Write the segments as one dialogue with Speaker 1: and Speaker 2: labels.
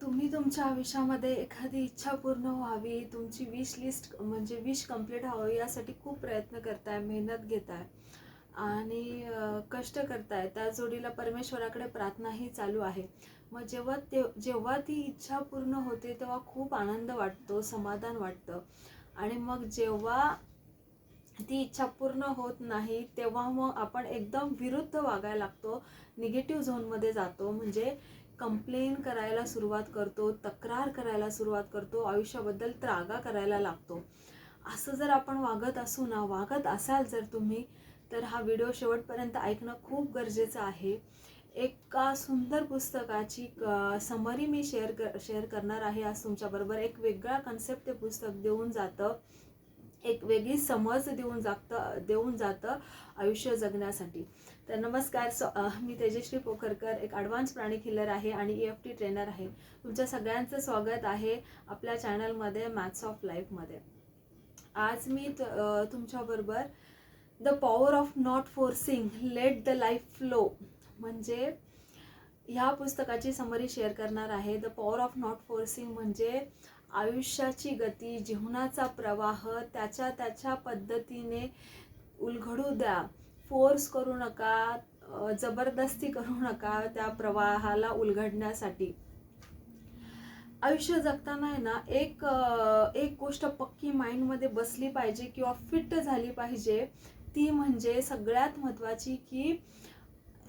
Speaker 1: तुम्ही तुमच्या आयुष्यामध्ये एखादी इच्छा पूर्ण व्हावी तुमची विश लिस्ट म्हणजे विश कंप्लीट व्हावी यासाठी खूप प्रयत्न करताय मेहनत घेताय आणि कष्ट करताय. त्या जोडीला परमेश्वराकडे प्रार्थनाही चालू आहे. मग जेव्हा ते जेव्हा ती इच्छा पूर्ण होते तेव्हा खूप आनंद वाटतो समाधान वाटतं. आणि मग जेव्हा ती इच्छा पूर्ण होत नाही तेव्हा मग आपण एकदम विरुद्ध वागायला लागतो निगेटिव्ह झोनमध्ये जातो. म्हणजे कंप्लेन करायला सुरुवात करतो तक्रार करायला सुरुवात करतो आयुष्याबद्दल त्रागा करायला लागतो. असं जर आपण वागत असू ना वागत असाल जर तुम्ही तर हा व्हिडिओ शेवटपर्यंत ऐकणं खूप गरजेचं आहे. एका सुंदर पुस्तकाची समरी मी शेअर कर शेअर करणार आहे. आज तुमच्याबरोबर एक वेगळा कन्सेप्ट ते पुस्तक देऊन जातं. एक वेगळी समज देऊन जागतं देऊन जातं आयुष्य जगण्यासाठी. तर नमस्कार सो मी तेजश्री पोखरकर एक ॲडव्हान्स प्राणी किलर आहे आणि ई एफ टी ट्रेनर आहे. तुमच्या सगळ्यांचं स्वागत आहे आपल्या चॅनलमध्ये मॅथ्स ऑफ लाईफमध्ये आज मी तुमच्याबरोबर the power of not forcing let the life flow म्हणजे ह्या पुस्तकाची समरी शेअर करणार आहे. The power of not forcing म्हणजे आयुष्याची गती जीवनाचा प्रवाह त्याच्या त्याच्या पद्धतीने उलघडू द्या. फोर्स करू नका जबरदस्ती करू नका त्या प्रवाहाला उलगडण्यासाठी. आयुष्य जगताना आहे ना एक एक गोष्ट पक्की माइंडमध्ये बसली पाहिजे किंवा फिट झाली पाहिजे ती म्हणजे सगळ्यात महत्त्वाची की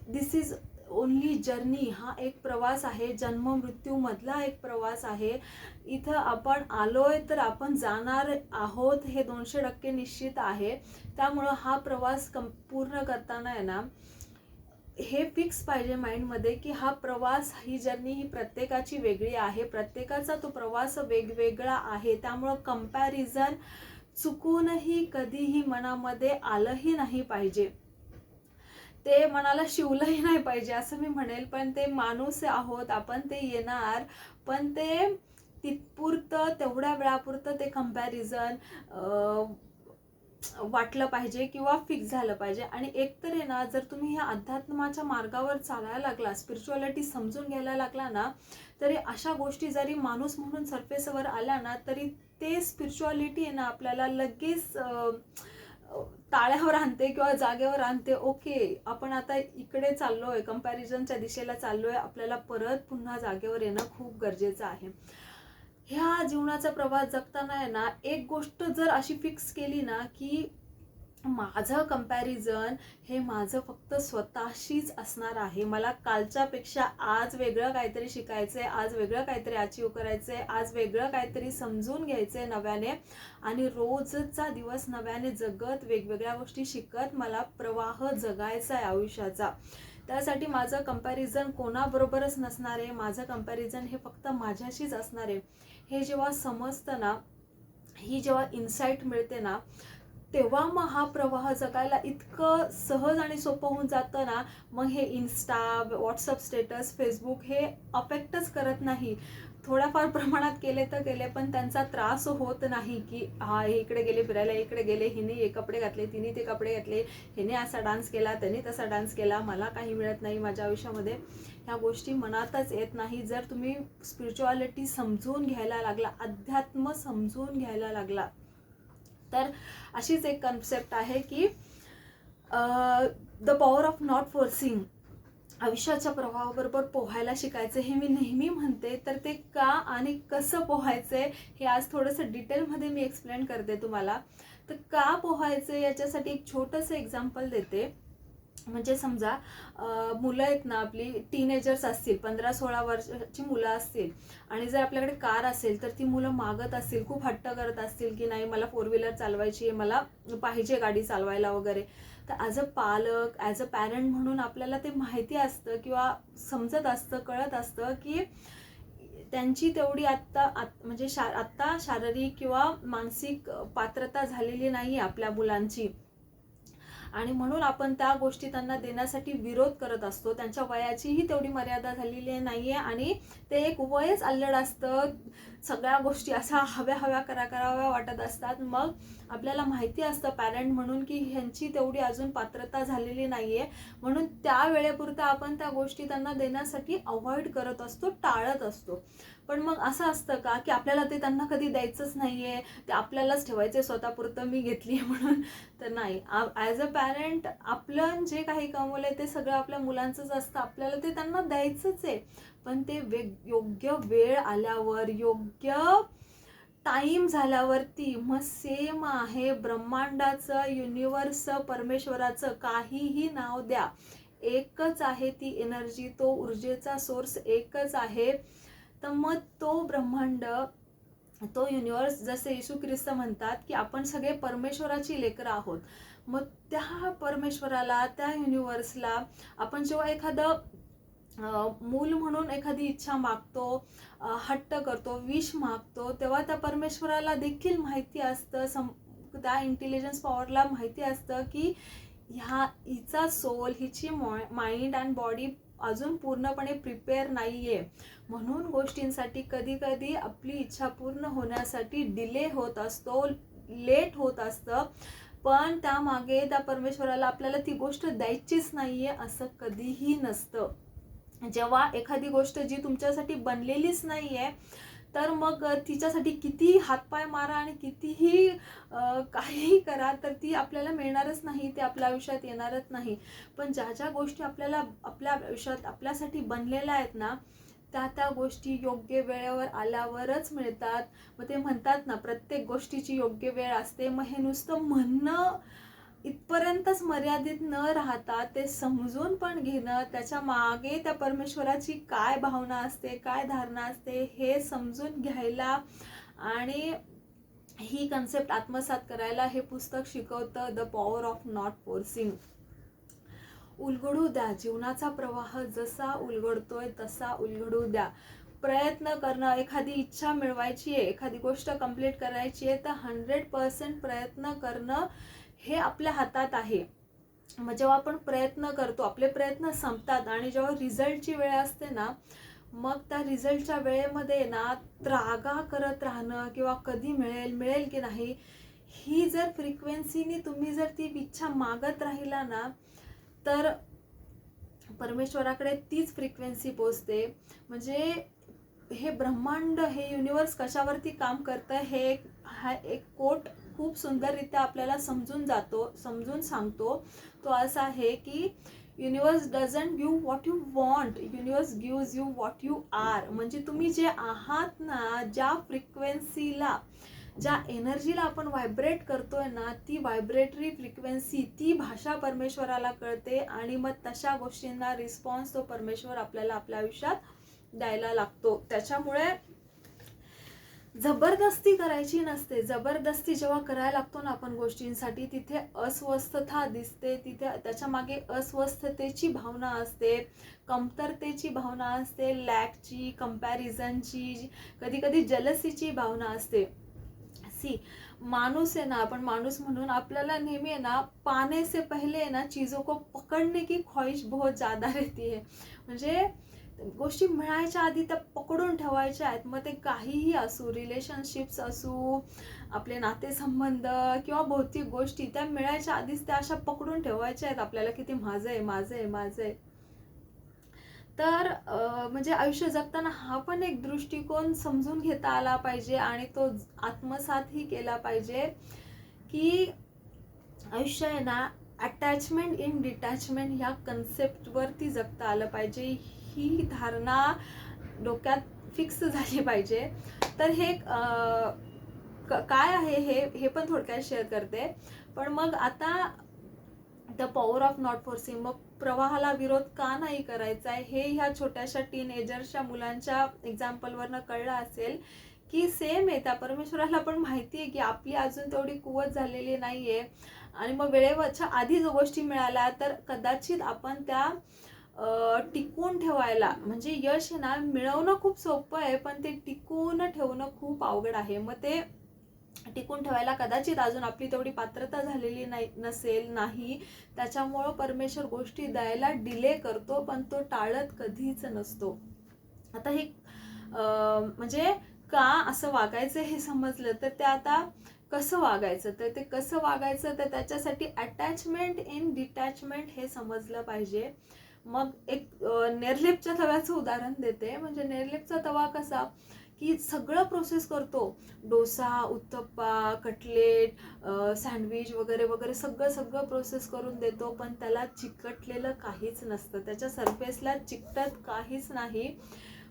Speaker 1: दिस इज ओनली जर्नी हा एक प्रवास आहे जन्म मृत्यूमधला एक प्रवास आहे. इथं आपण आलोय तर आपण जाणार आहोत हे दोनशे टक्के निश्चित आहे. त्यामुळं हा प्रवास कम पूर्ण करताना आहे ना हे फिक्स पाहिजे माइंडमध्ये की हा प्रवास ही जर्नी ही प्रत्येकाची वेगळी आहे. प्रत्येकाचा तो प्रवास वेगवेगळा आहे. त्यामुळं कंपॅरिझन चुकूनही कधीही मनामध्ये आलंही नाही पाहिजे. ते मनाला शिवलंही नाही पाहिजे असं मी म्हणेल. पण ते माणूस आहोत आपण ते येणार. पण ते तिथपुरतं तेवढ्या वेळापुरतं ते कंपॅरिझन वाटलं पाहिजे किंवा फिक्स झालं पाहिजे. आणि एकतर आहे ना जर तुम्ही ह्या अध्यात्माच्या मार्गावर चालायला लागला स्पिरिच्युअलिटी समजून घ्यायला लागला ना तरी अशा गोष्टी जरी माणूस म्हणून सरफेसवर आल्या ना तरी ते स्पिरिच्युअलिटी आहे ना आपल्याला लगेच ताळ्यावर आणते किंवा जागेवर आणते ओके आपण आता इकडे चाललोय कम्पॅरिझनच्या दिशेला चाललोय आपल्याला परत पुन्हा जागेवर येणं खूप गरजेचं आहे. ह्या जीवनाचा प्रवास जगताना आहे ना एक गोष्ट जर अशी फिक्स केली ना की माझं कंपॅरिझन हे माझं फक्त स्वतःशीच असणार आहे. मला कालच्यापेक्षा आज वेगळं काहीतरी शिकायचं आहे आज वेगळं काहीतरी अचीव करायचं आहे आज वेगळं काहीतरी समजून घ्यायचं आहे नव्याने. आणि रोजचा दिवस नव्याने जगत वेगवेगळ्या गोष्टी शिकत मला प्रवाह जगायचा आहे आयुष्याचा. त्यासाठी माझं कंपॅरिझन कोणाबरोबरच नसणार आहे माझं कंपॅरिझन हे फक्त माझ्याशीच असणार. आहे हे जेव्हा समजतं ना ही जेव्हा इन्साईट मिळते ना तेव्हा मग हा प्रवाह जगायला इतकं सहज आणि सोपं होऊन जातं ना मग हे इन्स्टा व्हॉट्सअप स्टेटस फेसबुक हे अफेक्टच करत नाही. थोड्याफार प्रमाणात केले तर केले पण त्यांचा त्रास होत नाही की हा इकडे गेले फिरायला इकडे गेले हिने हे कपडे घातले तिने ते कपडे घातले हिने असा डान्स केला त्याने तसा डान्स केला मला काही मिळत नाही माझ्या आयुष्यामध्ये. ह्या गोष्टी मनातच येत नाही. जर तुम्ही स्पिरिच्युअलिटी समजून घ्यायला लागला अध्यात्म समजून घ्यायला लागला तर अशीच एक कन्सेप्ट आहे की the power of not forcing आयुष्याच्या प्रवाहाबरोबर पोहायला शिकायचं हे मी नेहमी म्हणते. तर ते का आणि कसं पोहायचं हे आज थोडंसं डिटेलमध्ये मी एक्सप्लेन करते तुम्हाला. तर का पोहायचं याच्यासाठी एक छोटंसं एक्झाम्पल देते. म्हणजे समजा मुलं आहेत ना आपली टीनेजर्स असतील पंधरा सोळा वर्षाची मुलं असतील आणि जर आपल्याकडे कार असेल तर ती मुलं मागत असतील खूप हट्ट करत असतील की नाही मला फोर व्हीलर चालवायची आहे मला पाहिजे गाडी चालवायला वगैरे. तर ॲज अ पालक ॲज अ पॅरेंट म्हणून आपल्याला ते माहिती असतं किंवा समजत असतं कळत असतं की त्यांची तेवढी आत्ता आत म्हणजे शा आत्ता शारीरिक किंवा मानसिक पात्रता झालेली नाही आपल्या मुलांची. आणि म्हणून आपण त्या गोष्टी त्यांना देण्यासाठी विरोध करत असतो. त्यांच्या वयाचीही तेवढी मर्यादा झालेली नाही आहे आणि ते एक वयच अल्लड असतं. सगळ्या गोष्टी अशा हव्या हव्या करा कराव्या वाटत असतात. मग आपल्याला माहिती असतं पॅरेंट म्हणून की ह्यांची तेवढी अजून पात्रता झालेली नाही आहे म्हणून त्या वेळेपुरता आपण त्या गोष्टी त्यांना देण्यासाठी अवॉइड करत असतो टाळत असतो. पण मग असं असतं का की आपल्याला ते त्यांना कधी द्यायचंच नाही आहे ते आपल्यालाच ठेवायचे स्वतःपुरतं मी घेतली आहे म्हणून. तर नाही. ॲज अ पॅरेंट आपलं जे काही कमवलं आहे ते सगळं आपल्या मुलांचंच असतं. आपल्याला ते त्यांना द्यायचंच आहे. पण ते वेग योग्य वेळ आल्यावर योग्य टाईम झाल्यावरती मग सेम आहे ब्रह्मांडाचं युनिवर्स परमेश्वराचं. काहीही नाव द्या. एकच आहे ती एनर्जी तो ऊर्जेचा सोर्स एकच आहे. तर मग तो ब्रह्मांड तो युनिवर्स जसे येशू ख्रिस्त म्हणतात की आपण सगळे परमेश्वराची लेकरं आहोत. मग त्या परमेश्वराला त्या युनिवर्सला आपण जेव्हा एखादं मूल म्हणून एखादी इच्छा मागतो हट्ट करतो विष मागतो तेव्हा त्या परमेश्वराला देखील माहिती असतं सम त्या इंटेलिजन्स पॉवरला माहिती असतं की ह्या हिचा सोल हिची माइंड अँड बॉडी अजून पूर्णपणे प्रिपेअर नाही आहे म्हणून गोष्टींसाठी कधी कधी आपली इच्छा पूर्ण होण्यासाठी डिले होत असतो लेट होत असतं. पण त्यामागे त्या परमेश्वराला आपल्याला ती गोष्ट द्यायचीच नाही आहे असं कधीही नसतं. जेव्हा एखादी गोष्ट जी तुमच्यासाठी बनलेलीच नाही आहे तर मग तिच्यासाठी कितीही हातपाय मारा आणि कितीही काहीही करा तर ती आपल्याला मिळणारच नाही ते आपल्या आयुष्यात येणारच नाही. पण ज्या ज्या गोष्टी आपल्याला आपल्या आयुष्यात आपल्यासाठी बनलेल्या आहेत ना त्या त्या गोष्टी योग्य वेळेवर आल्यावरच मिळतात. मग ते म्हणतात ना प्रत्येक गोष्टीची योग्य वेळ असते. मग हे नुसतं म्हणणं इथपर्यंतच मर्यादित न राहता ते समजून पण घेणं त्याच्यामागे त्या परमेश्वराची काय भावना असते काय धारणा असते हे समजून घ्यायला आणि ही कन्सेप्ट आत्मसात करायला हे पुस्तक शिकवतं the power of not forcing उलगडू द्या जीवनाचा प्रवाह जसा उलगडतोय तसा उलगडू द्या. प्रयत्न करणं एखादी इच्छा मिळवायची आहे एखादी गोष्ट कंप्लीट करायची आहे तर हंड्रेड पर्सेंट प्रयत्न करणं हे आपल्या हातात आहे. मग जेव्हा आपण प्रयत्न करतो आपले प्रयत्न संपतात आणि जेव्हा रिझल्टची वेळ असते ना मग त्या रिझल्टच्या वेळेमध्ये ना त्रागा करत राहणं किंवा कधी मिळेल मिळेल की नाही ही जर फ्रिक्वेन्सीनी तुम्ही जर ती इच्छा मागत राहिला ना तर परमेश्वराकडे तीच फ्रिक्वेन्सी पोचते म्हणजे हे ब्रह्मांड हे युनिवर्स कशावरती काम करतं हे हा एक कोट खूप सुंदररित्या आपल्याला समजून जातो समजून सांगतो. तो असा आहे की universe doesn't give what you want universe gives you what you are म्हणजे तुम्ही जे आहात ना ज्या फ्रिक्वेन्सीला ज्या एनर्जीला आपण व्हायब्रेट करतोय ना ती व्हायब्रेटरी फ्रिक्वेन्सी ती भाषा परमेश्वराला कळते आणि मग तशा गोष्टींना रिस्पॉन्स तो परमेश्वर आपल्याला आपल्या आयुष्यात द्यायला लागतो. त्याच्यामुळे जबरदस्ती करायची नसते. जबरदस्ती जेव्हा करायला लागतो ना आपण गोष्टींसाठी तिथे अस्वस्थता दिसते. तिथे त्याच्यामागे अस्वस्थतेची भावना असते कमतरतेची भावना असते लॅकची कम्पॅरिझनची कधी कधी जलसीची भावना असते. सी माणूस आहे ना आपण माणूस म्हणून आपल्याला नेहमी आहे ना पाने से पहिले ना चीजों को पकडणे की ख्वाहिश बहुत ज्यादा रहती है. म्हणजे गोष्टी मिळायच्या आधी त्या पकडून ठेवायच्या आहेत. मग ते काहीही असू रिलेशनशिप्स असू आपले नातेसंबंध किंवा भौतिक गोष्टी त्या मिळायच्या आधीच त्या अशा पकडून ठेवायच्या आहेत आपल्याला की ते माझं आहे माझं आहे माझं आहे. तर म्हणजे आयुष्य जगताना हा पण एक दृष्टिकोन समजून घेता आला पाहिजे आणि तो आत्मसातही केला पाहिजे की आयुष्य आहे ना अटॅचमेंट इन डिटॅचमेंट ह्या कन्सेप्टवरती जगता आलं पाहिजे. ही धारणा डोक्यात फिक्स झाली पाहिजे. तर हे काय आहे हे हे पण थोडक्यात शेअर करते. पण मग आता the power of not forcing मग प्रवाहाला विरोध का नाही करायचा आहे हे ह्या छोट्याशा टीनेजर्सच्या मुलांच्या एक्झाम्पलवरनं कळलं असेल की सेम आहे. त्या परमेश्वराला पण माहिती आहे की आपली अजून तेवढी कुवत झालेली नाही आहे आणि मग वेळेवरच्या आधी जो गोष्टी मिळाल्या तर कदाचित आपण त्या टिकून ठेवायला. म्हणजे यश ना मिळवणं खूप सोपं आहे पण ते टिकून ठेवणं खूप अवघड आहे. मग ते टिकून ठेवायला कदाचित अजून आपली तेवढी पात्रता झालेली नाही नसेल नाही. त्याच्यामुळं परमेश्वर गोष्टी द्यायला डिले करतो पण तो टाळत कधीच नसतो. आता हे म्हणजे का असं वागायचं हे समजलं तर ते आता कसं वागायचं? तर ते कसं वागायचं? तर त्याच्यासाठी अटॅचमेंट इन डिटॅचमेंट हे समजलं पाहिजे. मग एक नेरलेपच्या तव्याचं उदाहरण देते. म्हणजे नेरलेपचा तवा कसा की सगळं प्रोसेस करतो. डोसा उत्तप्पा कटलेट सँडविच वगैरे वगैरे सगळं सगळं प्रोसेस करून देतो. पण त्याला चिकटलेलं काहीच नसतं. त्याच्या सरफेसला चिकटत काहीच नाही.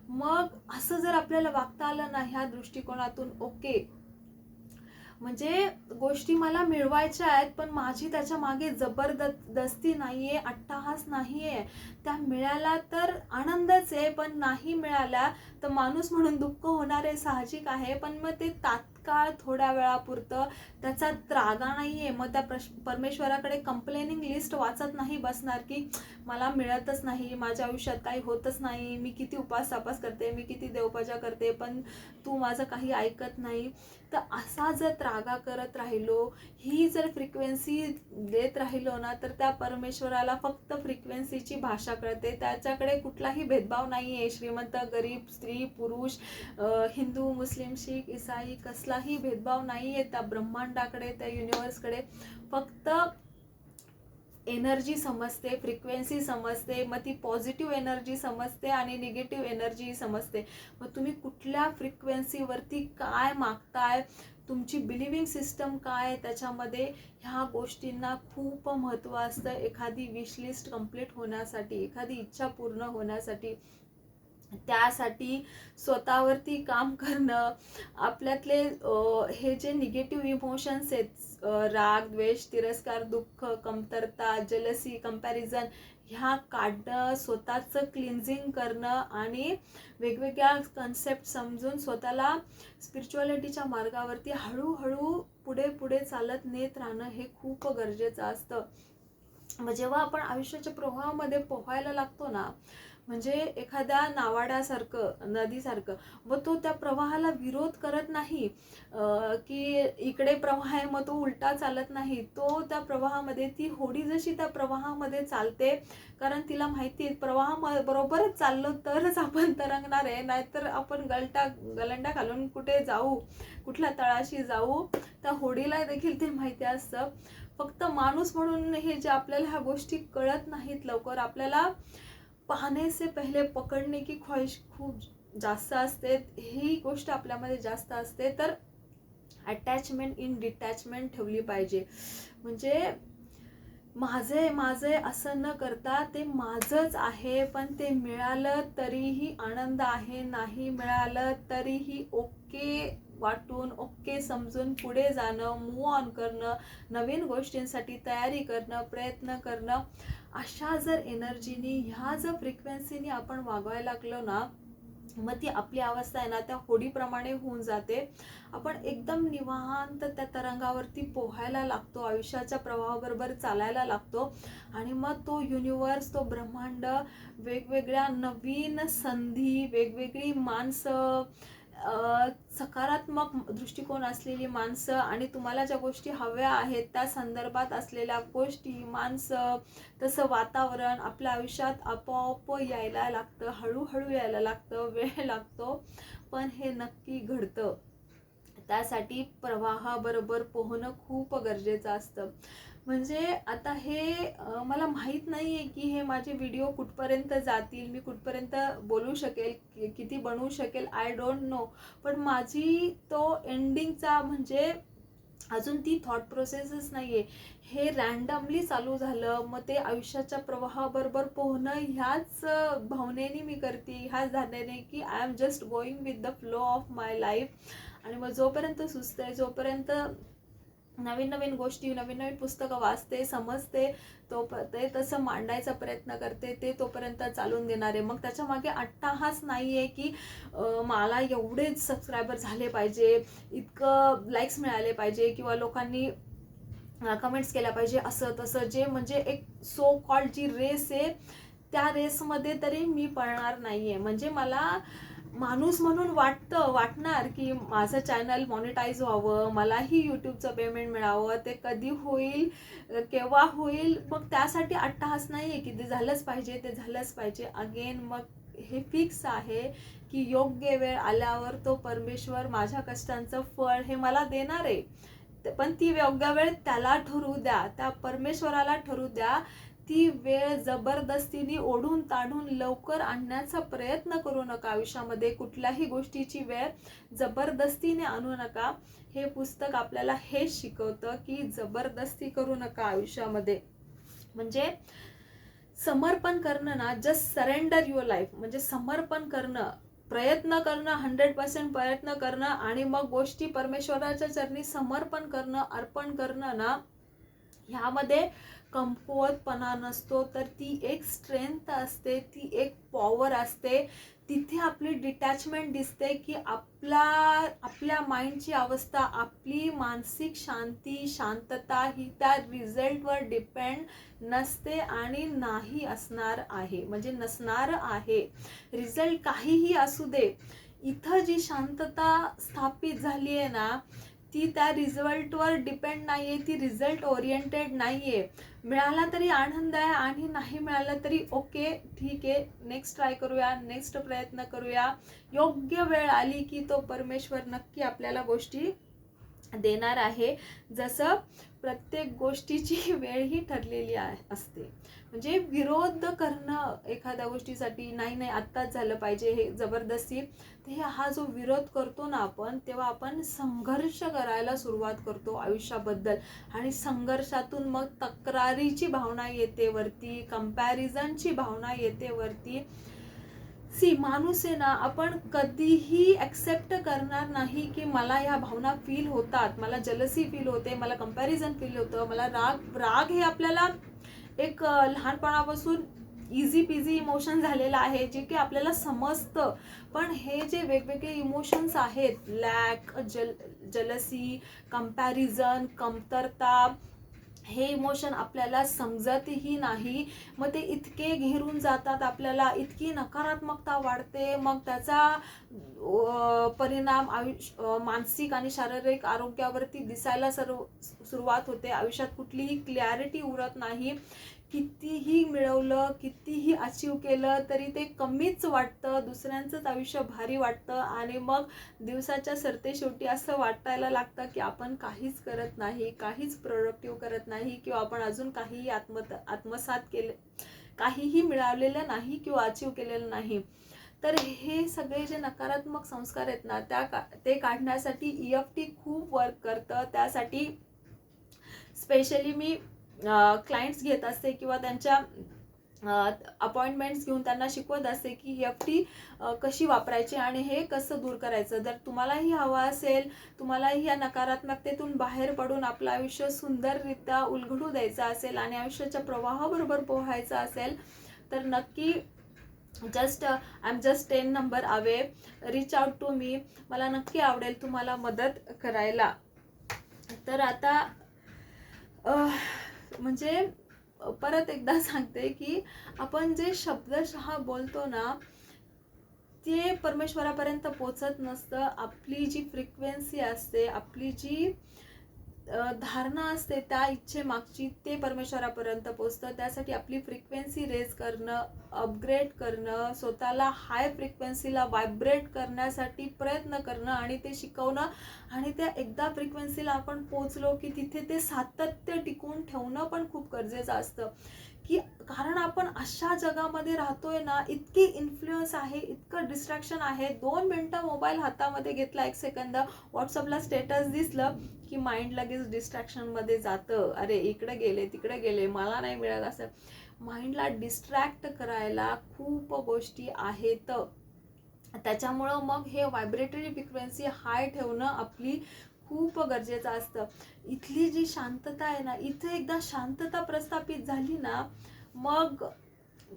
Speaker 1: मग असं जर आपल्याला वागता आलं ना ह्या दृष्टिकोनातून ओके म्हणजे गोष्टी मला मिळवायच्या आहेत पण माझी त्याच्यामागे जबरदस्ती आहे अट्टाहास नाही आहे त्या मिळाल्या तर आनंदच आहे पण नाही मिळाल्या तर माणूस म्हणून दुःख होणार आहे साहजिक आहे. पण मग ते तात्काळ थोड्या वेळापुरतं त्याचा त्रागा आहे मग त्या प्रश परमेश्वराकडे कंप्लेनिंग लिस्ट वाचत नाही बसणार की मला मिळतच नाही माझ्या आयुष्यात काही होतच नाही मी किती उपास तापास करते मी किती देवपूजा करते पण तू माझं काही ऐकत नाही. तर असा जर त्रागा करत राहिलो ही जर फ्रिक्वेन्सी देत राहिलो ना तर त्या परमेश्वराला फक्त फ्रिक्वेन्सीची भाषा कळते. त्याच्याकडे कुठलाही भेदभाव नाही आहे श्रीमंत गरीब स्त्री पुरुष हिंदू मुस्लिम शीख इसाई कसलाही भेदभाव नाही आहे त्या ब्रह्मांडाकडे त्या युनिवर्सकडे फक्त एनर्जी समजते फ्रिक्वेन्सी समजते मग ती पॉझिटिव्ह एनर्जी समजते आणि निगेटिव्ह एनर्जी समजते. मग तुम्ही कुठल्या फ्रिक्वेन्सीवरती काय मागताय? तुमची बिलिव्हिंग सिस्टम काय आहे? त्याच्यामध्ये ह्या गोष्टींना खूप महत्त्व असतं. एखादी विशलिस्ट कंप्लीट कंप्लीट होण्यासाठी एखादी इच्छा पूर्ण होण्यासाठी. त्यासाठी स्वतःवरती काम करणं आपल्यातले हे जे निगेटिव्ह इमोशन्स आहेत राग द्वेष तिरस्कार दुःख कमतरता जलसी कंपॅरिझन ह्या काढणं स्वतःचं क्लिन्झिंग करणं आणि वेगवेगळ्या कन्सेप्ट समजून स्वतःला स्पिरिच्युअलिटीच्या मार्गावरती हळूहळू पुढे पुढे चालत नेत राहणं हे खूप गरजेचं असतं. मग जेव्हा आपण आयुष्याच्या प्रवाहामध्ये पोहायला लागतो ना म्हणजे एखाद्या नावाड्यासारखं नदीसारखं व तो त्या प्रवाहाला विरोध करत नाही की इकडे प्रवाह आहे मग तो उलटा चालत नाही तो त्या प्रवाहामध्ये ती होडी जशी त्या प्रवाहामध्ये चालते कारण तिला माहिती आहे प्रवाहा बरोबरच चाललो तरच आपण तरंगणार आहे नाहीतर आपण गलटा गलंडा घालून कुठे जाऊ कुठल्या तळाशी जाऊ त्या होडीला देखील ते माहिती असतं. फक्त माणूस म्हणून हे जे आपल्याला ह्या गोष्टी कळत नाहीत लवकर आपल्याला पाहणे से पहिले पकडणे की ख्वाहिश खूप जास्त असते ही गोष्ट आपल्यामध्ये जास्त असते तर अटॅचमेंट इन डिटॅचमेंट ठेवली पाहिजे. म्हणजे माझे माझे असं न करता ते माझंच आहे पण ते मिळालं तरीही आनंद आहे नाही मिळालं तरीही ओके वाटून ओके समजून पुढे जाणं मूव ऑन करणं नवीन गोष्टींसाठी तयारी करणं प्रयत्न करणं अशा जर एनर्जीनी ह्या जर फ्रिक्वेन्सीनी आपण वागवायला लागलो ना मग ती आपली अवस्था आहे ना त्या होडीप्रमाणे होऊन जाते. आपण एकदम निवांत त्या तरंगावरती पोहायला लागतो आयुष्याच्या प्रवाहाबरोबर चालायला लागतो आणि मग तो युनिवर्स तो ब्रह्मांड वेगवेगळ्या नवीन संधी वेगवेगळी माणसं सकारात्मक दृष्टिकोन असलेली माणसं आणि तुम्हाला ज्या गोष्टी हव्या आहेत त्या संदर्भात असलेल्या गोष्टी माणसं तसं वातावरण आपल्या आयुष्यात आपोआप यायला लागतं हळूहळू यायला लागतं वेळ लागतो पण हे नक्की घडतं. त्यासाठी प्रवाहाबरोबर पोहणं खूप गरजेचं असतं. म्हणजे आता हे मला माहीत नाही आहे की हे माझे व्हिडिओ कुठपर्यंत जातील मी कुठपर्यंत बोलू शकेल किती बनवू शकेल आय डोंट नो पण माझी तो एंडिंगचा म्हणजे अजून ती थॉट प्रोसेसच नाही आहे हे रॅन्डमली चालू झालं मग ते आयुष्याच्या प्रवाहाबरोबर पोहणं ह्याच भावनेने मी करते. ह्याच धारणेने की I am just going with the flow of my life आणि मग जोपर्यंत सुचतं आहे जोपर्यंत नवीन नवीन गोष्टी नवीन नवीन पुस्तकं वाचते समजते तो प- ते तसं मांडायचा प्रयत्न करते ते तोपर्यंत चालून देणार आहे. मग त्याच्यामागे अट्टाहास नाही आहे की मला एवढेच सबस्क्रायबर झाले पाहिजे इतकं लाईक्स मिळाले पाहिजे किंवा लोकांनी कमेंट्स केल्या पाहिजे असं तसं जे म्हणजे एक सो कॉल्ड जी रेस आहे त्या रेसमध्ये तरी मी पळणार नाही आहे म्हणजे मला माणूस म्हणून वाटतं वाटणार की माझं चॅनल मॉनिटाईज व्हावं मलाही यूट्यूबचं पेमेंट मिळावं ते कधी होईल केव्हा होईल मग त्यासाठी अट्टहास नाही आहे की ते झालंच पाहिजे ते झालंच पाहिजे. अगेन मग हे फिक्स आहे की योग्य वेळ आल्यावर तो परमेश्वर माझ्या कष्टांचं फळ हे मला देणार आहे. पण ती योग्य वेळ त्याला ठरवू द्या त्या परमेश्वराला ठरवू द्या. ती वेळ जबरदस्तीने ओढून ताणून लवकर आणण्याचा प्रयत्न करू नका आयुष्यामध्ये. कुठल्याही गोष्टीची वेळ जबरदस्तीने आणू नका. हे पुस्तक आपल्याला हे शिकवतं की जबरदस्ती करू नका आयुष्यामध्ये. म्हणजे समर्पण करणं ना जस्ट सरेंडर युअर लाईफ म्हणजे समर्पण करणं प्रयत्न करणं हंड्रेड पर्सेंट प्रयत्न करणं आणि मग गोष्टी परमेश्वराच्या चरणी समर्पण करणं अर्पण करणं ना ह्यामध्ये कमकुवतपणा नसतो तर ती एक स्ट्रेंथ असते ती एक पॉवर असते. तिथे आपली डिटॅचमेंट दिसते की आपला आपल्या माइंडची अवस्था आपली मानसिक शांती शांतता ही त्या रिझल्टवर डिपेंड नसते आणि नाही असणार आहे. म्हणजे नसणार आहे. रिझल्ट काहीही असू दे. इथं जी शांतता स्थापित झाली आहे ना ती त्या रिझल्टवर डिपेंड नाही आहे ती रिझल्ट ओरिएंटेड नाही आहे मिळाला तरी आनंद आहे आणि नाही मिळाला तरी ओके ठीक आहे नेक्स्ट ट्राय करूया नेक्स्ट प्रयत्न करूया. योग्य वेळ आली की तो परमेश्वर नक्की आपल्याला गोष्टी देणार आहे. जसं प्रत्येक गोष्टीची वेळ ही ठरलेली असते. म्हणजे विरोध करणं एखाद्या गोष्टीसाठी नाही नाही आत्ताच झालं पाहिजे हे जबरदस्ती. ते हा जो विरोध करतो ना आपण तेव्हा आपण संघर्ष करायला सुरुवात करतो आयुष्याबद्दल. आणि संघर्षातून मग तक्रारीची भावना येते वरती कम्पॅरिझनची भावना येते वरती. सी माणूस आहे ना आपण कधीही ॲक्सेप्ट करणार नाही की मला ह्या भावना फील होतात. मला जलसी फील होते मला कंपॅरिझन फील होतं मला राग राग हे आपल्याला एक लहानपणापासून इझी पिझी इमोशन झालेलं आहे जे की आपल्याला समजतं. पण हे जे वेगवेगळे इमोशन्स आहेत लॅक जल जलसी कंपॅरिझन कमतरता हे इमोशन आपल्याला समजतही नाही. मग ते इतके घेरून जातात आपल्याला इतकी नकारात्मकता वाढते. मग त्याचा परिणाम आयुष्य मानसिक आणि शारीरिक आरोग्यावरती दिसायला सर्व सुरुवात होते. आयुष्यात कुठलीही क्लॅरिटी उरत नाही. कितीही मिळवलं कितीही अचीव केलं तरी ते कमीच वाटतं दुसऱ्यांचंच आयुष्य भारी वाटतं आणि मग दिवसाच्या सरते शेवटी असं वाटायला लागतं की आपण काहीच करत नाही काहीच प्रोडक्टिव्ह करत नाही किंवा आपण अजून काहीही आत्म आत्मसात केले काहीही मिळवलेलं नाही किंवा अचीव केलेलं नाही. तर हे सगळे जे नकारात्मक संस्कार आहेत ना त्या का ते काढण्यासाठी ई एफ टी खूप वर्क करतं. त्यासाठी स्पेशली मी क्लायंट्स घेत असते किंवा त्यांच्या अपॉइंटमेंट्स घेऊन त्यांना शिकवत असते की एफ टी कशी वापरायची आणि हे कसं दूर करायचं. जर तुम्हालाही हवं असेल तुम्हालाही या नकारात्मकतेतून बाहेर पडून आपलं आयुष्य सुंदररित्या उलगडू द्यायचं असेल आणि आयुष्याच्या प्रवाहाबरोबर पोहायचं असेल तर नक्की just I am just ten number away reach out to me मला नक्की आवडेल तुम्हाला मदत करायला. तर आता म्हणजे परत एकदा सांगते की आपण जे शब्दशः बोलतो ना ते परमेश्वरापर्यंत पोचत नसतं. आपली जी फ्रिक्वेन्सी असते आपली जी धारणा असते त्या इच्छेमागची ते परमेश्वरापर्यंत पोचतं. त्यासाठी आपली फ्रिक्वेन्सी रेज करणं अपग्रेड करणं स्वतःला हाय फ्रिक्वेन्सीला वायब्रेट करण्यासाठी प्रयत्न करणं आणि ते शिकवणं आणि त्या एकदा फ्रिक्वेन्सीला आपण पोचलो की तिथे ते सातत्य टिकून ठेवणं पण खूप गरजेचं असतं. की कारण आपण अशा जगामध्ये राहतोय ना इतकी इन्फ्लुअन्स आहे इतकं डिस्ट्रॅक्शन आहे. दोन मिनटं मोबाईल हातामध्ये घेतला एक सेकंद व्हॉट्सअपला स्टेटस दिसलं की माइंड लगेच डिस्ट्रॅक्शनमध्ये जातं. अरे इकडे गेले तिकडे गेले मला नाही मिळत असं. माइंडला डिस्ट्रॅक्ट करायला खूप गोष्टी आहेत. त्याच्यामुळं मग हे व्हायब्रेटरी फ्रिक्वेन्सी हाय ठेवणं आपली खूप गरजेचं असतं. इथली जी शांतता आहे ना इथे एकदा शांतता प्रस्थापित झाली ना मग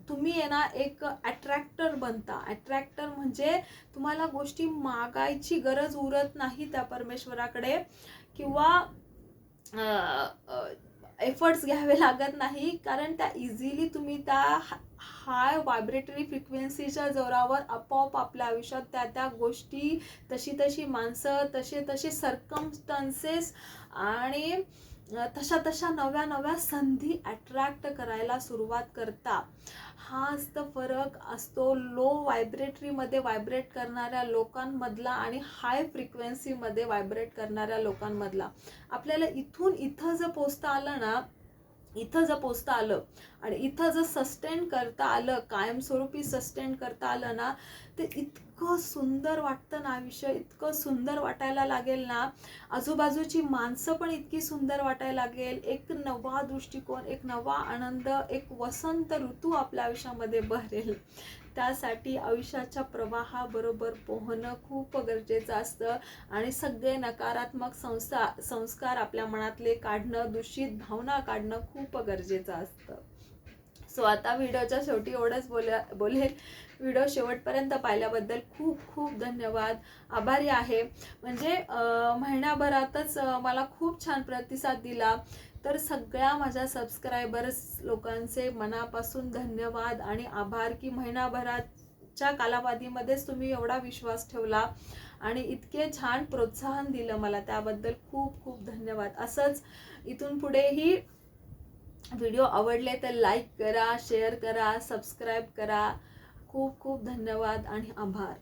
Speaker 1: तुम्ही आहे ना एक अट्रॅक्टर बनता. अट्रॅक्टर म्हणजे तुम्हाला गोष्टी मागायची गरज उरत नाही त्या परमेश्वराकडे. किंवा एफर्ट्स घ्यावे लागत नाही कारण त्या इझिली तुम्ही त्या हाय व्हायब्रेटरी फ्रिक्वेन्सीच्या जोरावर आपोआप आपल्या आयुष्यात त्या त्या गोष्टी तशी तशी माणसं तसे तसे सर्कमस्टन्सेस आणि तशा तशा नव्या नव्या संधी अट्रॅक्ट करायला सुरुवात करता. हाच तर फरक असतो. लो व्हायब्रेटरीमध्ये व्हायब्रेट करणाऱ्या लोकांमधला आणि हाय फ्रिक्वेन्सीमध्ये व्हायब्रेट करणाऱ्या लोकांमधला. आपल्याला इथून इथं जर पोचता आलं ना इथं जर पोचता आलं आणि इथं जर सस्टेन करता आलं कायमस्वरूपी सस्टेन करता आलं ना ते इतकं सुंदर वाटतं ना आयुष्य इतकं सुंदर वाटायला लागेल ना. आजूबाजूची माणसं पण इतकी सुंदर वाटायला लागेल. एक नवा दृष्टिकोन एक नवा आनंद एक वसंत ऋतू आपल्या आयुष्यामध्ये बहरेल त्यासाठी आयुष्याच्या प्रवाहाबरोबर पोहणं खूप गरजेचं असतं. आणि सगळे नकारात्मक संस्था संस्कार आपल्या मनातले काढणं दूषित भावना काढणं खूप गरजेचं असतं. सो आता व्हिडिओच्या शेवटी एवढंच बोला बोलेल. व्हिडिओ शेवटपर्यंत पाहिल्याबद्दल खूप खूप धन्यवाद. आभारी आहे. म्हणजे महिन्याभरातच मला खूप छान प्रतिसाद दिला. तर सगळ्या माझ्या सबस्क्रायबर्स लोकांचे मनापासून धन्यवाद आणि आभार की महिनाभराच्या कालावधीमध्येच तुम्ही एवढा विश्वास ठेवला आणि इतके छान प्रोत्साहन दिलं मला. त्याबद्दल खूप खूप धन्यवाद. असंच इथून पुढेही व्हिडिओ आवडले तर लाईक करा शेअर करा सबस्क्राईब करा. खूप खूप धन्यवाद आणि आभार.